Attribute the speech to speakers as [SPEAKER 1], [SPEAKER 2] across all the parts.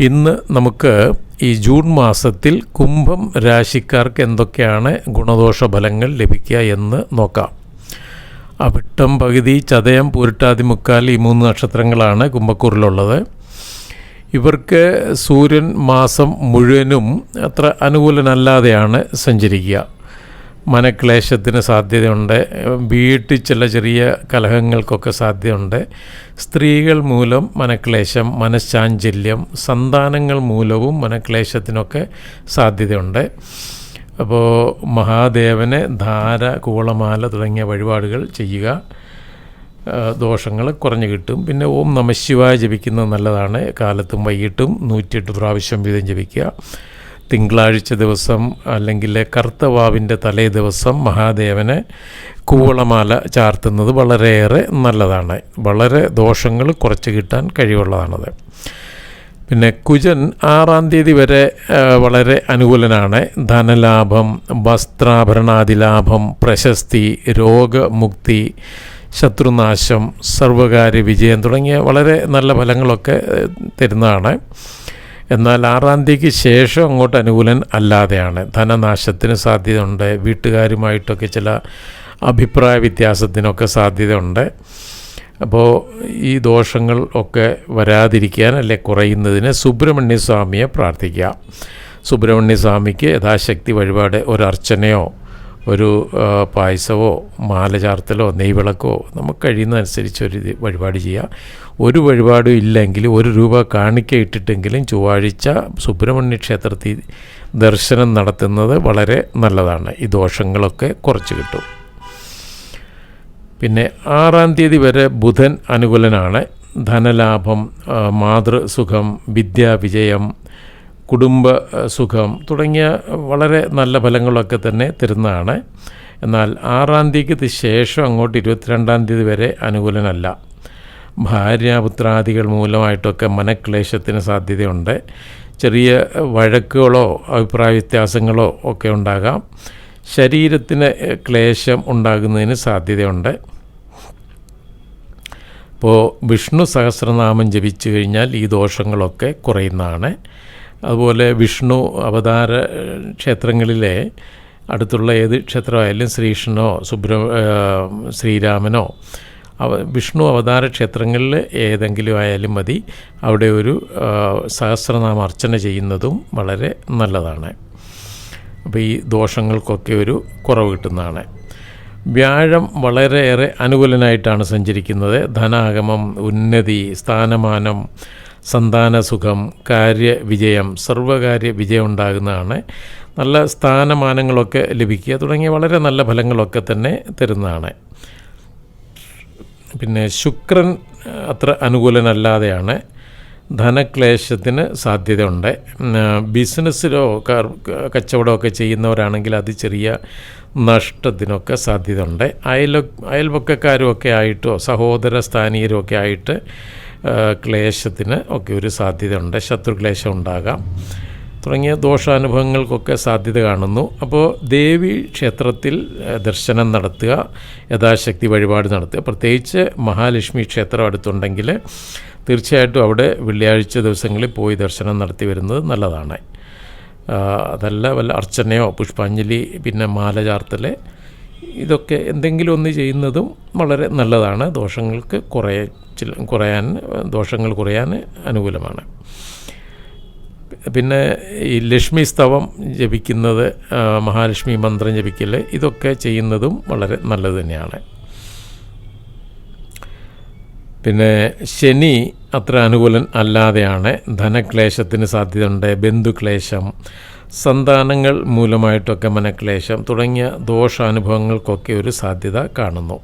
[SPEAKER 1] ഇന്ന് നമുക്ക് ഈ ജൂൺ മാസത്തിൽ കുംഭം രാശിക്കാർക്ക് എന്തൊക്കെയാണ് ഗുണദോഷ ഫലങ്ങൾ ലഭിക്കുക എന്ന് നോക്കാം. അവിട്ടം പകുതി ചതയം പൂരിട്ടാതി മുക്കാൽ ഈ മൂന്ന് നക്ഷത്രങ്ങളാണ് കുംഭക്കൂറിലുള്ളത്. ഇവർക്ക് സൂര്യൻ മാസം മുഴുവനും അത്ര അനുകൂലനല്ലാതെയാണ് സഞ്ചരിക്കുക. മനക്ലേശത്തിന് സാധ്യതയുണ്ട്. വീട്ടിൽ ചില ചെറിയ കലഹങ്ങൾക്കൊക്കെ സാധ്യതയുണ്ട്. സ്ത്രീകൾ മൂലം മനക്ലേശം മനഃശാഞ്ചല്യം സന്താനങ്ങൾ മൂലവും മനക്ലേശത്തിനൊക്കെ സാധ്യതയുണ്ട്. അപ്പോൾ മഹാദേവന് ധാര കൂളമാല തുടങ്ങിയ വഴിപാടുകൾ ചെയ്യുക ദോഷങ്ങൾ കുറഞ്ഞു കിട്ടും. പിന്നെ ഓം നമശിവായ ജപിക്കുന്നത് നല്ലതാണ്. കാലത്തും വൈകിട്ടും നൂറ്റിയെട്ട് പ്രാവശ്യം വീതം ജപിക്കുക. തിങ്കളാഴ്ച ദിവസം അല്ലെങ്കിൽ കർത്തവാവിന്റെ തലേ ദിവസം മഹാദേവന് കൂവളമാല ചാർത്തുന്നത് വളരെയേറെ നല്ലതാണ്. വളരെ ദോഷങ്ങൾ കുറച്ച് കിട്ടാൻ കഴിവുള്ളതാണത്. പിന്നെ കുജൻ ആറാം തീയതി വരെ വളരെ അനുകൂലനാണ്. ധനലാഭം വസ്ത്രാഭരണാദി ലാഭം പ്രശസ്തി രോഗമുക്തി ശത്രുനാശം സർവകാര്യ വിജയം തുടങ്ങിയ വളരെ നല്ല ഫലങ്ങളൊക്കെ തരുന്നതാണ്. എന്നാൽ ആറാം തീയതിക്ക് ശേഷം അങ്ങോട്ട് അനുകൂലൻ അല്ലാതെയാണ്. ധനനാശത്തിന് സാധ്യതയുണ്ട്. വീട്ടുകാരുമായിട്ടൊക്കെ ചില അഭിപ്രായ വ്യത്യാസത്തിനൊക്കെ സാധ്യതയുണ്ട്. അപ്പോൾ ഈ ദോഷങ്ങൾ ഒക്കെ വരാതിരിക്കാൻ അല്ലെ കുറയുന്നതിന് സുബ്രഹ്മണ്യ സ്വാമിയെ പ്രാർത്ഥിക്കുക സുബ്രഹ്മണ്യ സ്വാമിക്ക് യഥാശക്തി വഴിപാട് ഒരർച്ചനയോ ഒരു പായസമോ മാല ചാർത്തലോ നെയ്വിളക്കോ നമുക്ക് കഴിയുന്നതനുസരിച്ച് ഒരു വഴിപാട് ചെയ്യുക ഒരു വഴിപാടും ഇല്ലെങ്കിൽ ഒരു രൂപ കാണിക്ക ഇട്ടിട്ടെങ്കിലും ചൊവ്വാഴ്ച സുബ്രഹ്മണ്യ ക്ഷേത്രത്തിൽ ദർശനം നടത്തുന്നത് വളരെ നല്ലതാണ്. ഈ ദോഷങ്ങളൊക്കെ കുറച്ച് കിട്ടും. പിന്നെ ആറാം തീയതി വരെ ബുധൻ അനുകൂലനാണ്. ധനലാഭം മാതൃസുഖം വിദ്യാവിജയം കുടുംബ സുഖം തുടങ്ങിയ വളരെ നല്ല ഫലങ്ങളൊക്കെ തന്നെ തരുന്നതാണ്. എന്നാൽ ആറാം തീയതിക്ക് ശേഷം അങ്ങോട്ട് ഇരുപത്തിരണ്ടാം തീയതി വരെ അനുകൂലനല്ല. ഭാര്യാപുത്രാദികൾ മൂലമായിട്ടൊക്കെ മനക്ലേശത്തിന് സാധ്യതയുണ്ട്. ചെറിയ വഴക്കുകളോ അഭിപ്രായ വ്യത്യാസങ്ങളോ ഒക്കെ ഉണ്ടാകാം. ശരീരത്തിന് ക്ലേശം ഉണ്ടാകുന്നതിന് സാധ്യതയുണ്ട്. അപ്പോൾ വിഷ്ണു സഹസ്രനാമം ജപിച്ചു കഴിഞ്ഞാൽ ഈ ദോഷങ്ങളൊക്കെ കുറയുന്നതാണ്. അതുപോലെ വിഷ്ണു അവതാര ക്ഷേത്രങ്ങളിലെ അടുത്തുള്ള ഏത് ക്ഷേത്രമായാലും ശ്രീകൃഷ്ണനോ സുബ്ര ശ്രീരാമനോ അവ വിഷ്ണു അവതാര ക്ഷേത്രങ്ങളിൽ ഏതെങ്കിലും ആയാലും മതി. അവിടെ ഒരു സഹസ്രനാമ അർച്ചന ചെയ്യുന്നതും വളരെ നല്ലതാണ്. അപ്പോൾ ഈ ദോഷങ്ങൾക്കൊക്കെ ഒരു കുറവ് കിട്ടുന്നതാണ്. വ്യാഴം വളരെയേറെ അനുകൂലനായിട്ടാണ് സഞ്ചരിക്കുന്നത്. ധനാഗമം ഉന്നതി സ്ഥാനമാനം സന്താനസുഖം കാര്യവിജയം സർവകാര്യ വിജയം ഉണ്ടാകുന്നതാണ് നല്ല സ്ഥാനമാനങ്ങളൊക്കെ ലഭിക്കുക തുടങ്ങിയ വളരെ നല്ല ഫലങ്ങളൊക്കെ തന്നെ തരുന്നതാണ്. പിന്നെ ശുക്രൻ അത്ര അനുകൂലനല്ലാതെയാണ്. ധനക്ലേശത്തിന് സാധ്യതയുണ്ട്. ബിസിനസ്സിലോ കച്ചവടമൊക്കെ ചെയ്യുന്നവരാണെങ്കിൽ അത് ചെറിയ നഷ്ടത്തിനൊക്കെ സാധ്യതയുണ്ട്. അയൽ അയൽപക്കക്കാരുമൊക്കെ ആയിട്ടോ സഹോദര സ്ഥാനീയരും ഒക്കെ ആയിട്ട് ക്ലേശത്തിന് ഒക്കെ ഒരു സാധ്യത സാധ്യതയുണ്ട്. ശത്രുക്ലേശം ഉണ്ടാകാം. തുടങ്ങിയ ദോഷാനുഭവങ്ങൾക്കൊക്കെ സാധ്യത കാണുന്നു. അപ്പോൾ ദേവി ക്ഷേത്രത്തിൽ ദർശനം നടത്തുക യഥാശക്തി വഴിപാട് നടത്തുക. പ്രത്യേകിച്ച് മഹാലക്ഷ്മി ക്ഷേത്രം അടുത്തുണ്ടെങ്കിൽ തീർച്ചയായിട്ടും അവിടെ വെള്ളിയാഴ്ച ദിവസങ്ങളിൽ പോയി ദർശനം നടത്തി വരുന്നത് നല്ലതാണ്. അതല്ല വല്ല അർച്ചനയോ പുഷ്പാഞ്ജലി പിന്നെ മാല ചാർത്തൽ ഇതൊക്കെ എന്തെങ്കിലും ഒന്ന് ചെയ്യുന്നതും വളരെ നല്ലതാണ്. ദോഷങ്ങൾക്ക് കുറയ കുറയാൻ ദോഷങ്ങൾ കുറയാൻ അനുകൂലമാണ്. പിന്നെ ഈ ലക്ഷ്മി സ്തവം ജപിക്കുന്നത് മഹാലക്ഷ്മി മന്ത്രം ജപിക്കൽ ഇതൊക്കെ ചെയ്യുന്നതും വളരെ നല്ലത് തന്നെയാണ്. പിന്നെ ശനി അത്ര അനുകൂലൻ അല്ലാതെയാണ്. ധനക്ലേശത്തിന് സാധ്യതയുണ്ട് ബന്ധുക്ലേശം സന്താനങ്ങൾ മൂലമായിട്ടൊക്കെ മനക്ലേശം തുടങ്ങിയ ദോഷാനുഭവങ്ങൾക്കൊക്കെ ഒരു സാധ്യത കാണുന്നു.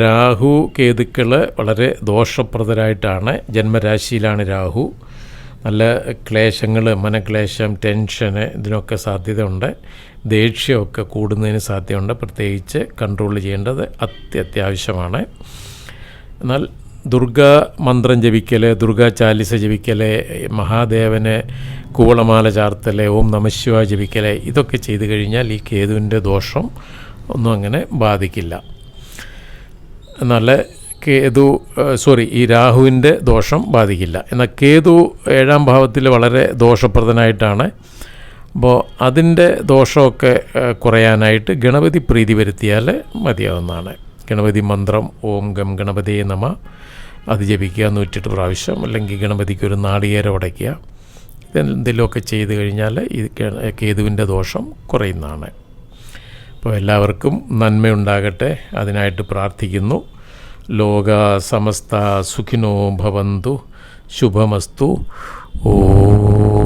[SPEAKER 1] രാഹു കേതുക്കൾ വളരെ ദോഷപ്രദരായിട്ടാണ് ജന്മരാശിയിലാണ് രാഹു. നല്ല ക്ലേശങ്ങൾ മനക്ലേശം ടെൻഷന് ഇതിനൊക്കെ സാധ്യതയുണ്ട്. ദേഷ്യമൊക്കെ കൂടുന്നതിന് സാധ്യതയുണ്ട്. പ്രത്യേകിച്ച് കൺട്രോൾ ചെയ്യേണ്ടത് അത്യത്യാവശ്യമാണ് എന്നാൽ ദുർഗാ മന്ത്രം ജപിക്കൽ ദുർഗാ ചാലിസ ജപിക്കൽ മഹാദേവനെ കൂവളമാല ചാർത്തൽ ഓം നമശിവ ജപിക്കൽ ഇതൊക്കെ ചെയ്തു കഴിഞ്ഞാൽ ഈ കേതുവിന്റെ ദോഷം ഒന്നും അങ്ങനെ ബാധിക്കില്ല. എന്നാൽ കേതു സോറി ഈ രാഹുവിന്റെ ദോഷം ബാധിക്കില്ല. എന്നാൽ കേതു ഏഴാം ഭാവത്തിൽ വളരെ ദോഷപ്രദനായിട്ടാണ്. അപ്പോൾ അതിന്റെ ദോഷമൊക്കെ കുറയാനായിട്ട് ഗണപതി പ്രീതി വരുത്തിയാൽ മതിയാവുന്നതാണ്. ഗണപതി മന്ത്രം ഓം ഗം ഗണപതിയെ നമ. അത് ജപിക്കുക നൂറ്റെട്ട് പ്രാവശ്യം. അല്ലെങ്കിൽ ഗണപതിക്ക് ഒരു നാളികേരം ഉടയ്ക്കുക ഇതെന്തെങ്കിലുമൊക്കെ ചെയ്ത് കഴിഞ്ഞാൽ ഈ കേതുവിന്റെ ദോഷം കുറയുന്നതാണ്. അപ്പോൾ എല്ലാവർക്കും നന്മയുണ്ടാകട്ടെ. അതിനായിട്ട് പ്രാർത്ഥിക്കുന്നു. ലോക സമസ്ത സുഖിനോ ഭവന്തു. ശുഭമസ്തു. ഓ